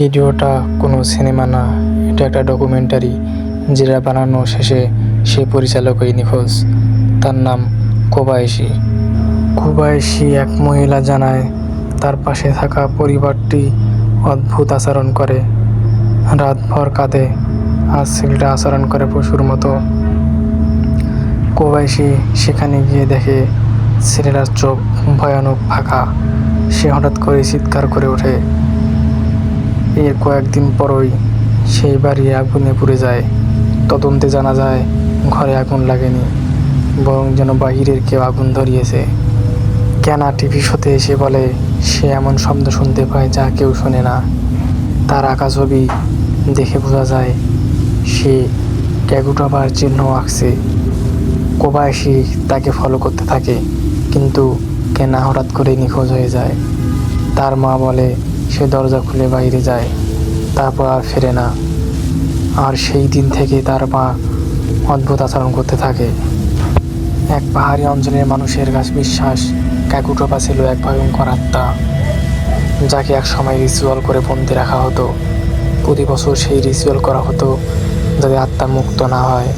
ভিডিওটা কোনো সিনেমা না, এটা একটা ডকুমেন্টারি যেটা বানানো শেষে সে পরিচালকই নিখোঁজ। তার নাম কোবাইশি কোবাইশি এক মহিলা জানায়, তার পাশে থাকা পরিবারটি অদ্ভুত আচরণ করে। রাতভর কাঁদে, আর ছেলেটা আচরণ করে পশুর মতো। কোবাইশি সেখানে গিয়ে দেখে ছেলেটার চোখ ভয়ানক ফাঁকা। সে হঠাৎ করে চিৎকার করে ওঠে। এর কয়েকদিন পরই সেই বাড়ি আগুনে পুড়ে যায়। তদন্তে জানা যায়, ঘরে আগুন লাগেনি, বরং যেন বাহিরের কেউ আগুন ধরিয়েছে। কেনা টিভি শোতে এসে বলে, সে এমন শব্দ শুনতে পায় যা কেউ শোনে না। তার আঁকা ছবি দেখে বোঝা যায়, সে ক্যাগুটাবার চিহ্ন আঁকছে। কোবায়সি তাকে ফলো করতে থাকে, কিন্তু কেনা হঠাৎ করে নিখোঁজ হয়ে যায়। তার মা বলে সে দরজা খুলে বাইরে যায়, তারপর আর ফেরে না। আর সেই দিন থেকে তার মা অদ্ভুত আচরণ করতে থাকে। এক পাহাড়ি অঞ্চলের মানুষের কাছে বিশ্বাস ক্যাকুটোপা ছিল এক ভয়ঙ্কর আত্মা, যাকে এক সময় রিচুয়াল করে বন্দি রাখা হতো। প্রতি বছর সেই রিচুয়াল করা হতো যাতে আত্মা মুক্ত না হয়।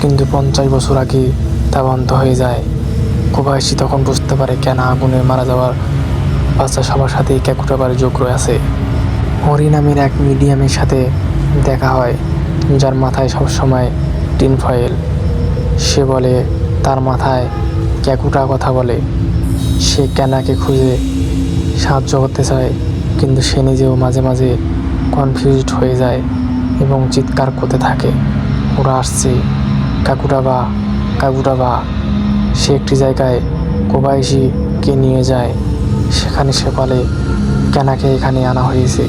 কিন্তু পঞ্চাশ বছর আগে তা বন্ধ হয়ে যায়। কোবাইশি তখন বুঝতে পারে কেন আগুনে মারা যাওয়ার বাচ্চা সবার সাথেই ক্যাকুটাবার যোগ আছে। হরি নামের এক মিডিয়ামের সাথে দেখা হয়, যার মাথায় সবসময় টিন ফয়েল সে বলে, তার মাথায় ক্যাকুটা কথা বলে। সে ক্যানাকে খুঁজে সাহায্য করতে চায়, কিন্তু সে নিজেও মাঝে মাঝে কনফিউজড হয়ে যায় এবং চিৎকার করতে থাকে। ওরা আসছে কাকুটাবা কাকুটাবা সে একটি জায়গায় কোবাইশিকে নিয়ে যায়। সেখানে সে বলে, কেনাকে এখানে আনা হয়েছে?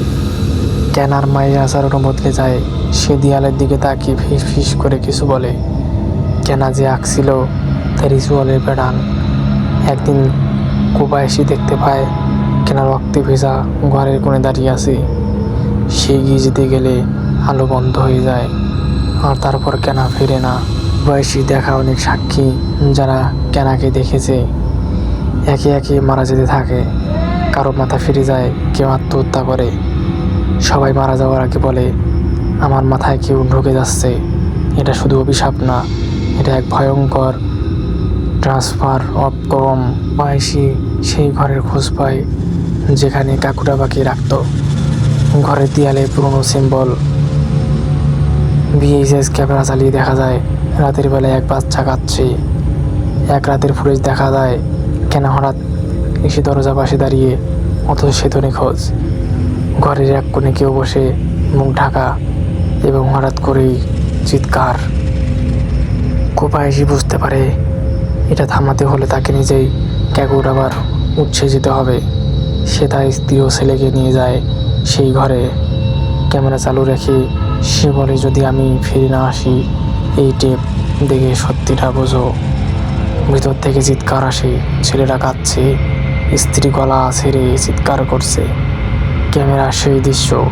কেনার মায়ের আচারণও বদলে যায়। সে দেয়ালের দিকে তাকিয়ে ফিস ফিস করে কিছু বলে। কেনা যে আঁকছিল তার রিচুয়ালের প্যাটার্ন একদিন কোবাইশি দেখতে পায়, কেনা রক্তে ভেজা ঘরের কোণে দাঁড়িয়ে আছে। সে গিয়ে যেতে গেলে আলো বন্ধ হয়ে যায়, আর তারপর কেনা ফিরে না। বয়সী দেখা অনেক সাক্ষী যারা কেনাকে দেখেছে। একে একে মারা যেতে থাকে। কারও মাথা ফিরে যায়, কেউ আত্মহত্যা করে। সবাই মারা যাওয়ার আগে বলে, আমার মাথায় কেউ ঢুকে যাচ্ছে। এটা শুধু অভিশাপ না, এটা এক ভয়ঙ্কর ট্রান্সফার অফ কম বয়সী সেই ঘরের খোঁজ পায়, যেখানে কাকুটা বাকি রাখত। ঘরের দেয়ালে পুরনো সিম্বল। ভিএইচএস ক্যামেরা চালিয়ে দেখা যায়, রাতের বেলায় এক বাচ্চা কাঁদছে। এক রাতের ফুটেজ দেখা যায় কেন হঠাৎ এসে দরজা পাশে দাঁড়িয়ে অথচ সে তো নিখোঁজ। ঘরের এক কোণে কেউ বসে মুখ ঢাকা এবং হঠাৎ করেই চিৎকার। কোপা এসে বুঝতে পারে এটা থামাতে হলে তাকে নিজেই ক্যাকুট আবার উঠছে যেতে হবে। সে তার স্ত্রী ও ছেলেকে নিয়ে যায় সেই ঘরে। ক্যামেরা চালু রেখে সে বলে, যদি আমি ফিরে না আসি, এই টেপ দেখে সত্যিটা বোঝো। ভিতর থেকে চিৎকার আসে, ছেলেরা কাঁদছে, স্ত্রী গলা ছেড়ে চিৎকার করছে। ক্যামেরা সেই দৃশ্য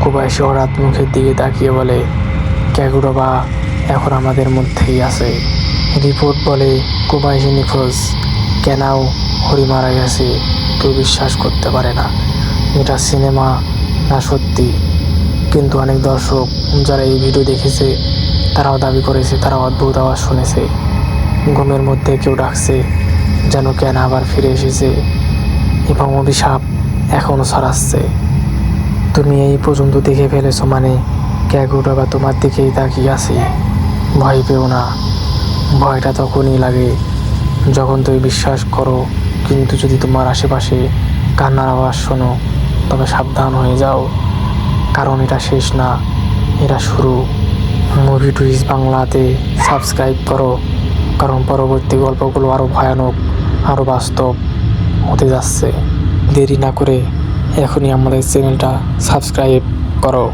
কুবাইশি হঠাৎ মুখের দিকে তাকিয়ে বলে ক্যাগুরবা এখন আমাদের মধ্যেই আছে। রিপোর্ট বলে কুবাইশি নিখোঁজ। কেনাও হরি মারা গেছে, কেউ বিশ্বাস করতে পারে না। এটা সিনেমা না সত্যি? কিন্তু অনেক দর্শক, যারা এই ভিডিও দেখেছে, তারাও দাবি করেছে তারা অদ্ভুত আওয়াজ শুনেছে। ঘুমের মধ্যে কেউ ডাকছে, যেন কেন আবার ফিরে এসেছে। এবং অভিশাপ এখনও ছড়াচ্ছে। তুমি এই পর্যন্ত দেখে ফেলেছো মানে ক্যাগুটা বা তোমার দিকেই তাকিয়ে আছি। ভয় পেও না। ভয়টা তখনই লাগে, যখন তুমি বিশ্বাস করো, কিন্তু যদি তোমার আশেপাশে কান্নার আওয়াজ শোনো, তবে সাবধান হয়ে যাও। কারণ এটা শেষ না, এটা শুরু। মুভি টুইস বাংলাতে সাবস্ক্রাইব করো। কারণ পরবর্তী গল্পগুলো আরও ভয়ানক আরও বাস্তব হতে যাচ্ছে। দেরি না করে এখনই আমাদের চ্যানেলটা সাবস্ক্রাইব করো।